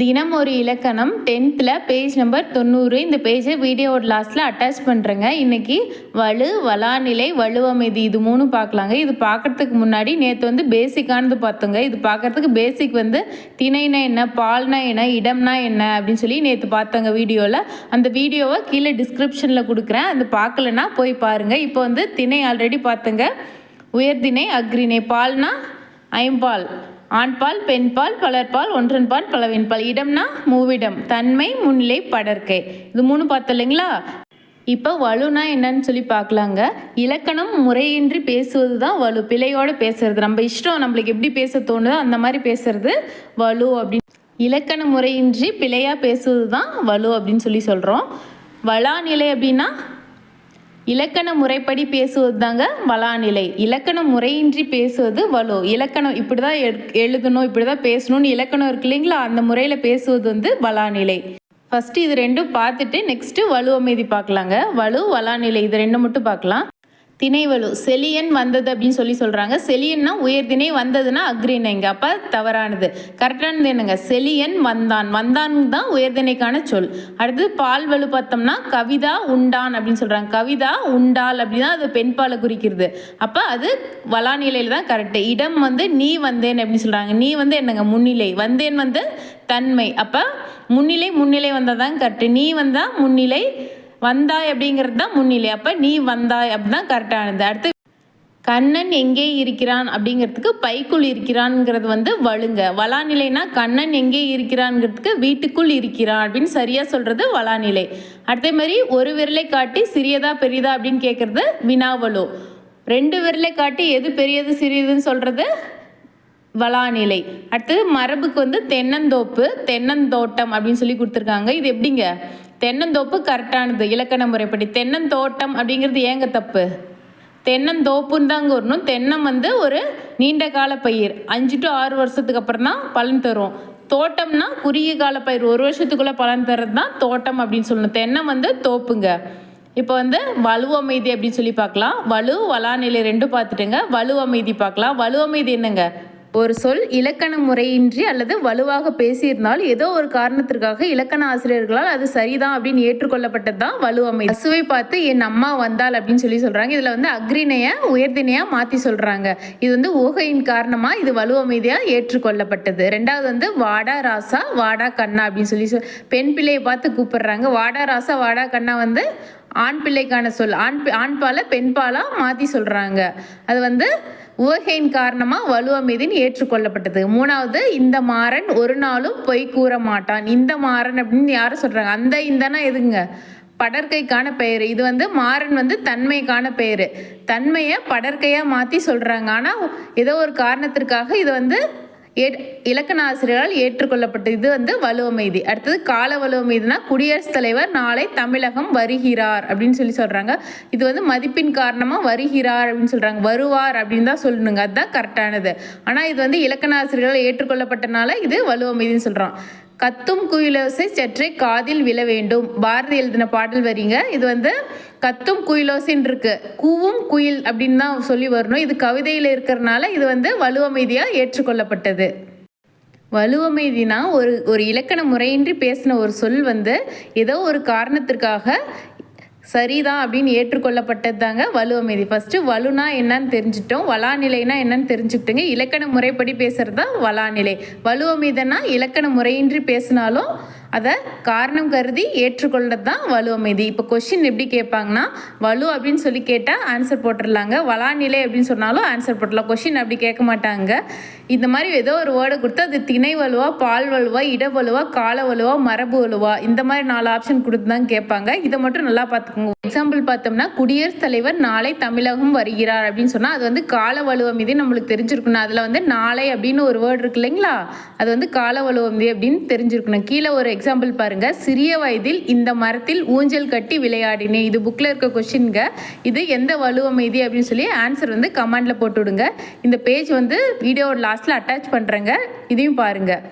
தினம் ஒரு இலக்கணம் டென்த்தில் பேஜ் நம்பர் தொண்ணூறு. இந்த பேஜை வீடியோவோட லாஸ்ட்டில் அட்டாச் பண்ணுறேங்க இன்றைக்கி வலு வலாநிலை வலுவமைதி இது மூணு பார்க்கலாங்க இது பார்க்குறதுக்கு முன்னாடி நேற்று வந்து பேசிக்கானது பார்த்தோங்க இது பார்க்குறதுக்கு பேசிக் வந்து திணைனா என்ன பால்னா என்ன இடம்னா என்ன அப்படின்னு சொல்லி நேற்று பார்த்தோங்க வீடியோவில் அந்த வீடியோவை கீழே டிஸ்கிரிப்ஷனில் கொடுக்குறேன். அது பார்க்கலன்னா போய் பாருங்கள் இப்போ வந்து திணை ஆல்ரெடி பார்த்தோங்க உயர்திணை அக்ரிணை. பால்னா ஐம்பால். ஆண்பால் பெண்பால் பலர்பால் ஒன்றன்பால் பலவின்பால். இடம்னா மூவிடம் தன்மை முன்னிலை படர்க்கை இது மூணு பார்த்தோம் இல்லைங்களா? இப்போ வலுனா என்னன்னு சொல்லி பார்க்கலாங்க. இலக்கணம் முறையின்றி பேசுவது தான் வலு. பிழையோடு பேசுறது. நம்ம இஷ்டம் நம்மளுக்கு எப்படி பேச தோணுதோ அந்த மாதிரி பேசுறது வலு அப்படின்னு. இலக்கண முறையின்றி பிழையாக பேசுவது தான் வலு அப்படின்னு சொல்லி சொல்கிறோம் வளாநிலை அப்படின்னா இலக்கண முறைப்படி பேசுவது தாங்க வளாநிலை. இலக்கண முறையின்றி பேசுவது வலு. இலக்கணம் இப்படி தான் எழுதணும் இப்படி தான் பேசணும்னு இலக்கணம் இருக்கு இல்லைங்களா? அந்த முறையில் பேசுவது வந்து வளாநிலை. ஃபஸ்ட்டு இது ரெண்டும் பார்த்துட்டு நெக்ஸ்ட்டு வலு அமைதி பார்க்கலாங்க. வலு வளாநிலை இது ரெண்டு மட்டும் பார்க்கலாம். திணைவலு செலியன் வந்தது அப்படின்னு சொல்லி சொல்கிறாங்க செலியன்னா உயர்திணை வந்ததுன்னா அக்ரிணைங்க அப்போ தவறானது. கரெக்டானது என்னங்க? செலியன் வந்தான். வந்தான் தான் உயர்திணைக்கான சொல். அடுத்தது பால் வலு பார்த்தோம்னா கவிதா உண்டான் அப்படின்னு சொல்கிறாங்க கவிதா உண்டால் அப்படின்னா அது பெண்பாலை குறிக்கிறது. அப்போ அது வளாநிலையில் தான் கரெக்டு இடம் வந்து நீ வந்தேன் அப்படின்னு சொல்கிறாங்க நீ வந்து என்னங்க? முன்னிலை. வந்தேன் வந்து தன்மை. அப்போ முன்னிலை முன்னிலை வந்தால் தான் கரெக்டு நீ வந்தால் முன்னிலை வந்தாய் அப்படிங்கிறது தான் முன்னிலை. அப்போ நீ வந்தாய் அப்படிதான் கரெக்டானது அடுத்து கண்ணன் எங்கே இருக்கிறான் அப்படிங்கிறதுக்கு பைக்குள் இருக்கிறான்ங்கிறது வந்து வழுங்க. வளாநிலைனா கண்ணன் எங்கே இருக்கிறான்ங்கிறதுக்கு வீட்டுக்குள் இருக்கிறான் அப்படின்னு சரியாக சொல்கிறது வளாநிலை அடுத்த மாதிரி ஒரு விரலை காட்டி சிறியதா பெரியதா அப்படின்னு கேட்குறது வினாவலு. ரெண்டு விரலை காட்டி எது பெரியது சிறியதுன்னு சொல்கிறது வளாநிலை அடுத்தது மரபுக்கு வந்து தென்னந்தோப்பு தென்னந்தோட்டம் அப்படின்னு சொல்லி கொடுத்துருக்காங்க. இது எப்படிங்க? தென்னந்தோப்பு கரெக்டானது. இலக்கண முறைப்படி தென்னந்தோட்டம் அப்படிங்கிறது ஏங்க தப்பு? தென்னந்தோப்புன்னு தாங்க வரணும். தென்னம் வந்து ஒரு நீண்ட கால பயிர். அஞ்சு டு ஆறு வருஷத்துக்கு அப்புறம் தான் பலன் தரும். தோட்டம்னா குறுகிய கால பயிர். ஒரு வருஷத்துக்குள்ளே பலன் தர்றது தான் தோட்டம் அப்படின்னு சொல்லணும். தென்னம் வந்து தோப்புங்க. இப்போ வந்து வலு அமைதி அப்படின்னு சொல்லி பார்க்கலாம். வலு வளாநிலை ரெண்டும் பார்த்துட்டுங்க. வலு அமைதி பார்க்கலாம். வலு அமைதி என்னங்க? ஒரு சொல் இலக்கண முறையின்றி அல்லது வலுவாக பேசியிருந்தால் ஏதோ ஒரு காரணத்திற்காக இலக்கண ஆசிரியர்களால் அது சரிதான் அப்படின்னு ஏற்றுக்கொள்ளப்பட்டது தான் வலுவமை பசுவை பார்த்து என் அம்மா வந்தால் அப்படின்னு சொல்லி சொல்கிறாங்க இதில் வந்து அக்ரிணைய உயர்தினையாக மாற்றி சொல்கிறாங்க இது வந்து ஊகையின் காரணமாக இது வலுவமைதியாக ஏற்றுக்கொள்ளப்பட்டது. ரெண்டாவது வந்து வாடா ராசா வாடா கண்ணா அப்படின்னு சொல்லி சொல் பெண் பிள்ளையை பார்த்து கூப்பிடுறாங்க. வாடா ராசா வாடா கண்ணா வந்து ஆண் பிள்ளைக்கான சொல் ஆண் ஆண் பாலை பெண் பாலா மாற்றி சொல்கிறாங்க அது வந்து உவகையின் காரணமாக வலுவமைதின் ஏற்றுக்கொள்ளப்பட்டது. மூணாவது இந்த மாறன் ஒரு நாளும் பொய் கூற மாட்டான். இந்த மாறன் அப்படின்னு யாரும் சொல்கிறாங்க அந்த இந்தனா எதுங்க? படற்கைக்கான பெயர். இது வந்து மாறன் வந்து தன்மைக்கான பெயர். தன்மையை படற்கையாக மாற்றி சொல்கிறாங்க ஆனால் ஏதோ ஒரு காரணத்திற்காக இது வந்து ஏ இலக்கண ஆசிரியரால் ஏற்றுக்கொள்ளப்பட்ட இது வந்து வலுவமைதி. அடுத்தது கால வலுவமைதினா குடியரசுத் தலைவர் நாளை தமிழகம் வருகிறார் அப்படின்னு சொல்லி சொல்கிறாங்க இது வந்து மதிப்பின் காரணமாக வருகிறார் அப்படின்னு சொல்கிறாங்க வருவார் அப்படின்னு தான் சொல்லணுங்க. அதுதான் கரெக்டானது ஆனால் இது வந்து இலக்கண ஆசிரியரால் ஏற்றுக்கொள்ளப்பட்டனால இது வலுவமைதின்னு சொல்கிறோம் கத்தும் குயிலோசை சற்றே காதில் விழ வேண்டும். பாரதி எழுதின பாடல் வரீங்க. இது வந்து கத்தும் குயிலோசின்னு இருக்கு. கூவும் குயில் அப்படின்னு தான் சொல்லி வரணும். இது கவிதையில் இருக்கிறனால இது வந்து வலுவமைதியாக ஏற்றுக்கொள்ளப்பட்டது. வலுவமைதினா ஒரு ஒரு இலக்கண முறையின்றி பேசின ஒரு சொல் வந்து ஏதோ ஒரு காரணத்திற்காக சரிதான் அப்படின்னு ஏற்றுக்கொள்ளப்பட்டது தாங்க வலு அமைதி ஃபஸ்ட்டு வலுனா என்னன்னு தெரிஞ்சிட்டோம். வளாநிலைனா என்னன்னு தெரிஞ்சுக்கிட்டுங்க. இலக்கண முறைப்படி பேசுகிறது தான் வளாநிலை. வலு அமைதினா இலக்கண முறையின்றி பேசினாலும் அதை காரணம் கருதி ஏற்றுக்கொள்கிறது தான் வலு அமைதி இப்போ கொஷின் எப்படி கேட்பாங்கன்னா வலு அப்படின்னு சொல்லி கேட்டால் ஆன்சர் போட்டுடலாங்க வளாநிலை அப்படின்னு சொன்னாலும் ஆன்சர் போட்டுடலாம் கொஷின் அப்படி கேட்க மாட்டாங்க. இந்த மாதிரி ஏதோ ஒரு வேர்டை கொடுத்து அது திணை வலுவா பால் வலுவா இட வலுவா கால வலுவா மரபு வலுவா இந்த மாதிரி நாலு ஆப்ஷன் கொடுத்து தான் கேட்பாங்க. இதை மட்டும் நல்லா பார்த்துக்கோங்க. எக்ஸாம்பிள் பார்த்தோம்னா குடியரசுத் தலைவர் நாளை தமிழகம் வருகிறார் அப்படின்னு சொன்னால் அது வந்து கால வலுவம் மீது நம்மளுக்கு தெரிஞ்சிருக்கணும் அதில் வந்து நாளை அப்படின்னு ஒரு வேர்டு இருக்கு இல்லைங்களா? அது வந்து கால வலுவம் மீது அப்படின்னு தெரிஞ்சிருக்கணும். கீழே ஒரு எக்ஸாம்பிள் பாருங்கள் சிறிய வயதில் இந்த மரத்தில் ஊஞ்சல் கட்டி விளையாடினேன். இது புக்கில் இருக்க கொஷின்ங்க இது எந்த வலுவமைதி அப்படின்னு சொல்லி ஆன்சர் வந்து கமெண்டில் போட்டு விடுங்க இந்த பேஜ் வந்து வீடியோட லாஸ்ட்டில் அட்டாச் பண்ணுறேங்க இதையும் பாருங்கள்